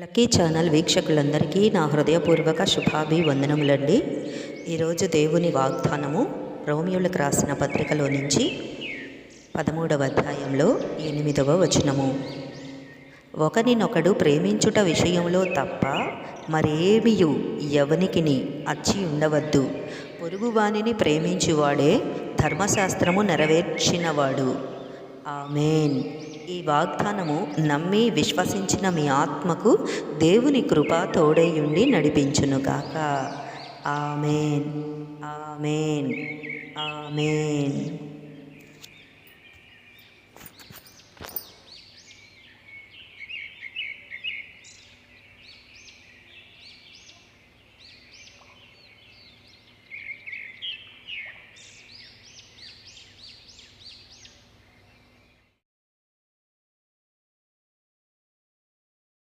Lucky channel వీక్షకులందరికీ నా హృదయపూర్వక శుభాభివందనములండి. ఈరోజు దేవుని వాగ్దానము రోమియోలకు రాసిన పత్రికలో నుంచి పదమూడవ అధ్యాయంలో ఎనిమిదవ వచనము. ఒకరినొకడు ప్రేమించుట విషయంలో తప్ప మరేమియు ఎవనికిని అచ్చి ఉండవద్దు. పొరుగువానిని ప్రేమించువాడే ధర్మశాస్త్రము నెరవేర్చినవాడు. ఆమెన్. ఈ వాగ్దానము నమ్మి విశ్వసించిన మీ ఆత్మకు దేవుని కృప తోడేయుండి నడిపించునుగాక ఆమెన్. ఆమెన్. ఆమెన్.